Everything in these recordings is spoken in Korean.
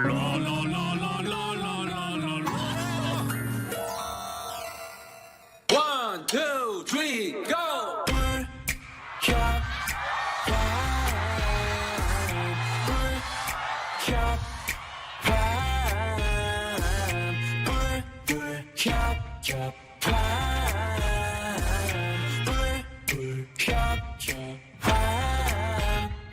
La la la la la la la la. One, two, three, go.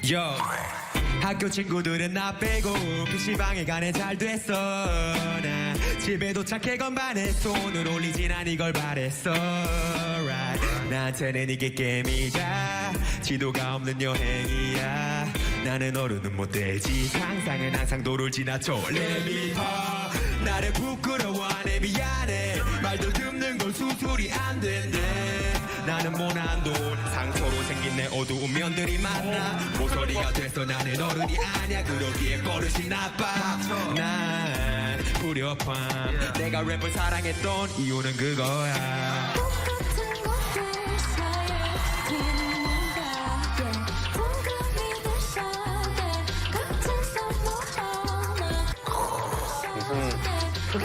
Yo. 학교 친구들은 나 빼고 PC방에 가네. 잘 됐어. 나 집에 도착해 건반에 손을 올리진 않 이걸 바랬어. Right. 나한테는 이게 게임이자 지도가 없는 여행이야. 나는 어른은 못 되지. 상상은 항상 도를 지나쳐. 레미파 나를 부끄러워하네. 미안해. 말도 듣는 걸 수술이 안 된대 나는 모난 돈 상처로 생긴 내 어두운 면들이 많아. 모서리가 돼서 나는 어른이 아니야. 그러기에 버릇이 나빠. 난 불협함 내가 랩을 사랑했던 이유는 그거야.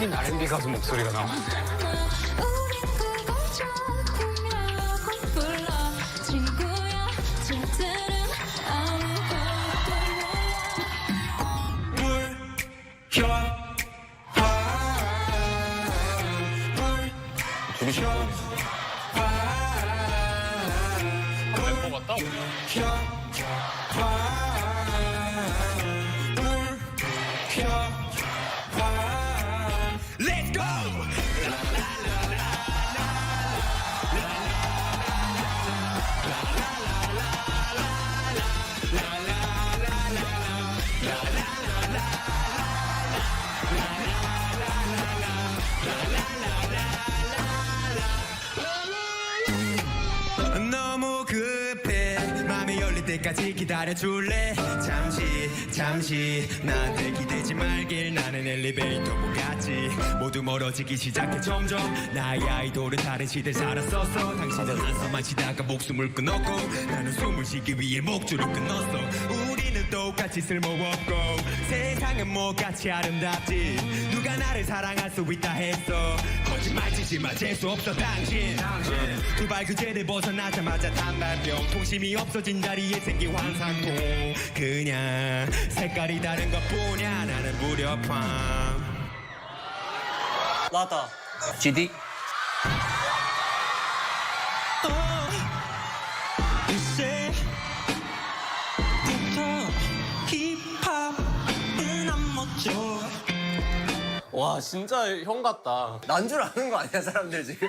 똑같은 R&B 가수 목소리가. 우린 멤버 같다. Let's go! 때까지 기다려줄래? 잠시 잠시. 나한테 기대지 말길. 나는 엘리베이터 같지. 모두 멀어지기 시작해 점점. 나의 아이돌은 다른 시대 살았었어. 당신은 한숨만 쉬다가 목숨을 끊었고 나는 숨을 쉬기 위해 목줄을 끊었어 똑같이 쓸모없고 세상은 뭐같이 아름답지. 누가 나를 사랑할 수 있다 했어. 거짓말 치지 마. 재수 없어 당신. 두발 그제를 벗어나자마자 단발병. 통심이 없어진 자리에 생긴 환상통 그냥 색깔이 다른 것뿐이야. 나는 무력함. 나왔다. GD. 와 진짜 형 같다. 난 줄 아는 거 아니야 사람들 지금?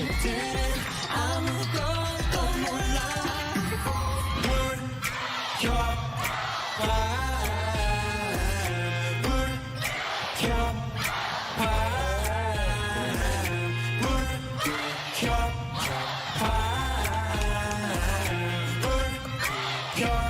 쟤들은 아무것도 몰라 Let's